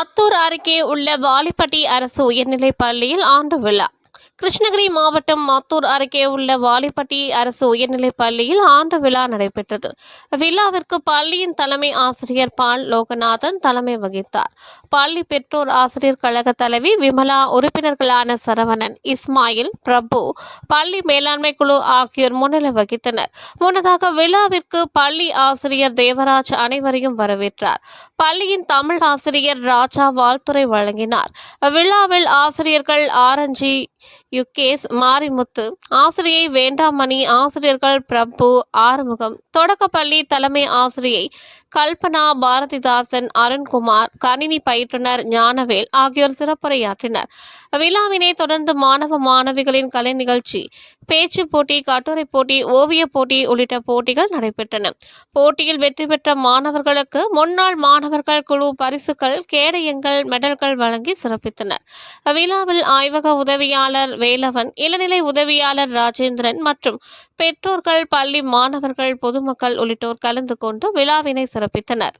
மத்தூர் அருகே உள்ள வாலிப்பட்டி அரசு உயர்நிலைப் பள்ளியில் ஆண்டு விழா. கிருஷ்ணகிரி மாவட்டம் மத்தூர் அருகே உள்ள வாலிப்பட்டி அரசு உயர்நிலைப் பள்ளியில் ஆண்டு விழா நடைபெற்றது. விழாவிற்கு பள்ளியின் தலைமை ஆசிரியர் பால் லோகநாதன் தலைமை வகித்தார். பள்ளி பெற்றோர் ஆசிரியர் கழக தலைவி விமலா உறுப்பினர்களான சரவணன் இஸ்மாயில் பிரபு பள்ளி மேலாண்மை குழு ஆகியோர் முன்னிலை வகித்தனர். முன்னதாக விழாவிற்கு பள்ளி ஆசிரியர் தேவராஜ் அனைவரையும் வரவேற்றார். பள்ளியின் தமிழ் ஆசிரியர் ராஜா வாழ்த்துறை வழங்கினார். விழாவில் ஆசிரியர்கள் ஆரஞ்சி யுகேஸ் மாரிமுத்து. ஆசிரியை வேண்டாமணி ஆசிரியர்கள் பிரபு ஆறுமுகம். தொடக்கப்பள்ளி தலைமை ஆசிரியை கல்பனா பாரதிதாசன் அருண்குமார் கணினி பயிற்றுனர் ஞானவேல் ஆகியோர் சிறப்புரையாற்றினர். விழாவினை தொடர்ந்து மாணவ மாணவிகளின் கலை நிகழ்ச்சி பேச்சு போட்டி கட்டுரை போட்டி ஓவியப் போட்டி உள்ளிட்ட போட்டிகள் நடைபெற்றன. போட்டியில் வெற்றி பெற்ற மாணவர்களுக்கு முன்னாள் மாணவர்கள் குழு பரிசுகள் கேடயங்கள் மெடல்கள் வழங்கி சிறப்பித்தனர். விழாவில் ஆய்வக உதவியாளர் வேலவன் இளநிலை உதவியாளர் ராஜேந்திரன் மற்றும் பெற்றோர்கள் பள்ளி மாணவர்கள் பொதுமக்கள் உள்ளிட்டோர் கலந்து கொண்டு விழாவினை சிறப்பித்தனர்